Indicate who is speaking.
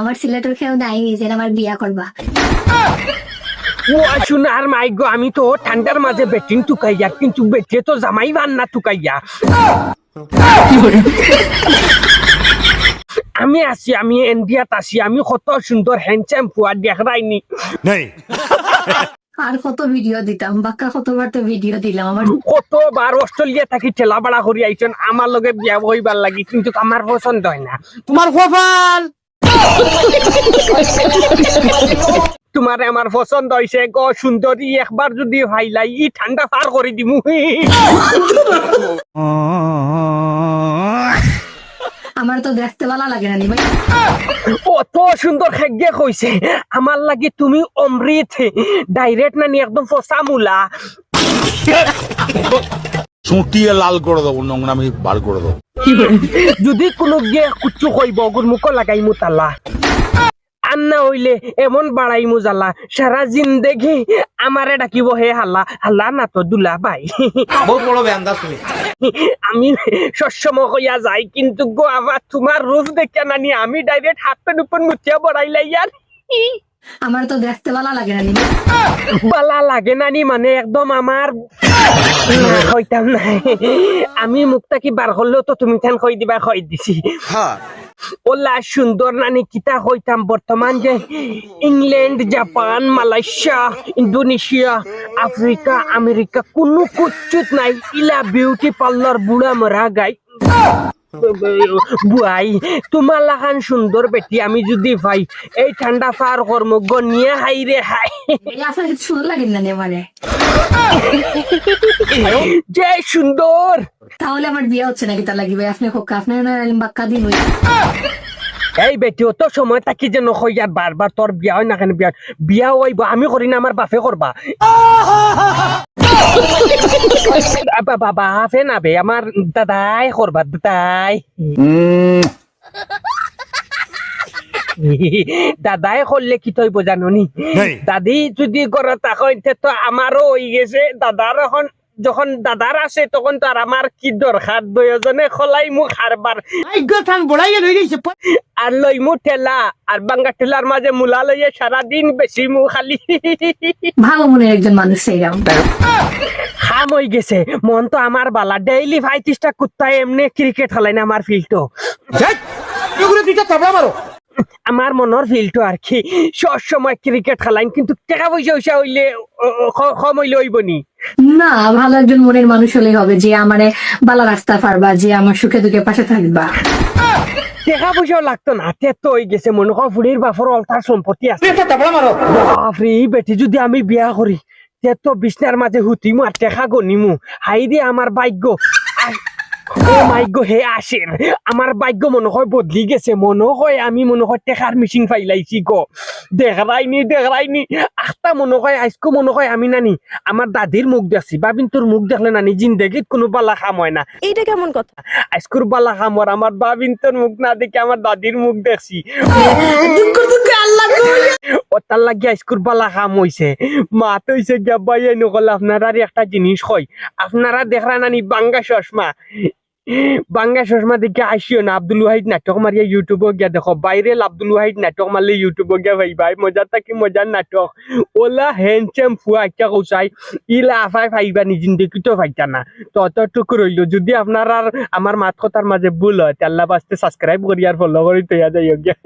Speaker 1: আমার সিলেটের খেয়েও নাই যে আমার বিয়া করবা।
Speaker 2: ও সোনার মাইগ আমি তো ঠান্ডার মাঝে বেটিং টুকাইয়া কিন্তু বেটে তো জামাই বান না টুকাইয়া। আমি আছি আমি ইন্ডিয়াত আছি আমি কত সুন্দর হ্যান্ডসাম ফুয়া দেখাইনি
Speaker 3: नहीं
Speaker 1: আর কত ভিডিও দিতাম বাক্কা কতবার তো ভিডিও দিলাম আমার
Speaker 2: কতবার অস্ট্রেলিয়া থাকি ঠেলা বাড়া করি আইছেন আমার লগে বিয়া হইবার লাগি কিন্তু আমার পছন্দ হয় না।
Speaker 4: তোমার কপাল
Speaker 2: তোমার আমার পছন্দ হয়েছে গ সুন্দরী একবার যদি ভাইলাই ই ঠান্ডা পার করে দিমু।
Speaker 1: আমার তো দেখতে ভালো লাগে না ভাই।
Speaker 2: কত সুন্দর খাদ্য কইছে। আমার লাগে তুমি অমৃত ডাইরেক্ট না নি একদম ফসা মূলা
Speaker 3: চুটিয়ে লাল করে দেবো নোংরামি বার করে দেবো।
Speaker 2: যদি কোনো গিয়ে কুচু কইব ওগুর মুখ লাগাই মু তালা। আর না হইলে এমন বাড়াই মু জ্বালা সারা জিন্দেগি আমারে ডাকিব হে হাল্লা হাল্লা না তো দুলা ভাই।
Speaker 4: বহুত বড় বেয়ান্দা তুমি।
Speaker 2: আমি সবসময় কইয়া যাই কিন্তু গো আবার তোমার রূপ দেখে নানি আমি ডাইরেক্ট হাত পেন উপর মুচিয়া বড়াইলাই আর
Speaker 1: আমার তো দেখতে ভালো লাগে না নি
Speaker 2: বালা লাগে নানি মানে একদম আমার কইতাম না। আমি মুখটা কি বার করলেও তো তুমি খান কই দিবা কই দিছি। ওলা সুন্দর নানি কিতা কইতাম বর্তমান যে England Japan Malaysia Indonesia Africa America কোনো কুচ্ছুত নাই। ইলা বিউটি পার্লার বুড়া মরা গাই। বুয়াই তোমার লাখান সুন্দর বেটি আমি যদি ভাই এই ঠান্ডা পার কর্ম গনিয়ে হাই রে হাই।
Speaker 1: সুন্দর লাগে না নি আমারে
Speaker 2: যে সুন্দর।
Speaker 1: তাহলে আমার বিয়ে হচ্ছে নাকি? তা লাগি ভাই আপনি খোকা আপনার না বাক্কা দিন
Speaker 2: এই বেটি অত সময় থাকি যে নকই আর বারবার তোর বিয়া হয় না কেন? বিয়া বিয়া হইব আমি করি না আমার বাপে করবা। আবা- বা- বাপে না বে আমার দাদাই করবার দাদাই। দাদাই করলে কি তৈব জাননি দাদি যদি ঘরে থাকেন তো আমারও হয়ে গেছে। দাদার এখন যখন দাদার আছে তখন তো আর আমার কি দরকার দুজনে খলাই মুখ হারবার আর লই মু ঠেলা আর বাঙ্গা ঠেলার মাঝে মুলা লইয়ে সারাদিন বেশি মু খালি।
Speaker 1: ভালো মনের একজন মানুষ সেইরাম
Speaker 2: খাম হয়ে গেছে। মন তো আমার বালা ডেইলি পঁয়ত্রিশটা কুত্তায় এমনি ক্রিকেট খেলাই না আমার
Speaker 4: দুইটা চাপড়া মারো
Speaker 2: আমার মনের ফিল্ডটো আর কি। সব সময় ক্রিকেট খেলাইন কিন্তু টাকা পয়সা পয়সা হইলে ও- ও- কম হইলে হইব নি।
Speaker 1: না ভালো একজন মনের মানুষ হলেই হবে যে আমারে বালা রাস্তা পারবা যে আমার সুখে দুঃখে পাশে থাকবা।
Speaker 2: টাকা পয়সাও লাগতো না তে তো হয়ে গেছে মনে কর ফুড়ির অলতার সম্পত্তি আছে। বাপরে বেটি যদি আমি বিয়া করি তে তো বিছনার মাঝে হুতিমু আর টেকা গনিমু। হাই রে আমার ভাগ্য। মাইগ্য হে আসের আমার ভাগ্য মনে হয় বদলি গেছে। মনে হয় আমি মনে হয় টেকার মিশিং ফাইলাইছি গো। দেখাইনি দেখাইনি আখটা মনে হয় আজকে মনে হয় আমি নানি। আমার দাদির মুখ দেখছি। বাবিন তোর মুখ দেখলে নানি জিন্দেগিত কোনো বালা খাম হয় না।
Speaker 5: এইটা কেমন কথা?
Speaker 2: আজকুর বালা খাম আর আমার বাবিন তোর মুখ না দেখে আমার দাদির মুখ দেখছি। ও তার লাগি আইসকুর বালা কাম হইছে মা তো হইছে গিয়া বাইয়ে নকল আপনারা একটা জিনিস কই আপনারা দেখরা নানি বাঙ্গা চশমা। বাঙ্গা চশমা দেখে আসিও না, আব্দুল ওয়াহিদ নাটক মারিয়া ইউটিউবে গিয়া দেখো। বাইরেল আব্দুল ওয়াহিদ নাটক মারলে ইউটিউবে গিয়া ভাই ভাই মজা থাকি মজার নাটক। ওলা হ্যান্ডসাম ফুয়া একটা কৌসাই ইলা আফাই ফাইবা নি জিন্দগি তো ভাইতা না? ততটুকু রইল যদি আপনার আর আমার মাত কথার মাঝে ভুল হয় তাল্লা বাস্তে সাবস্ক্রাইব করি আর ফলো করি তৈয়া যাই গিয়া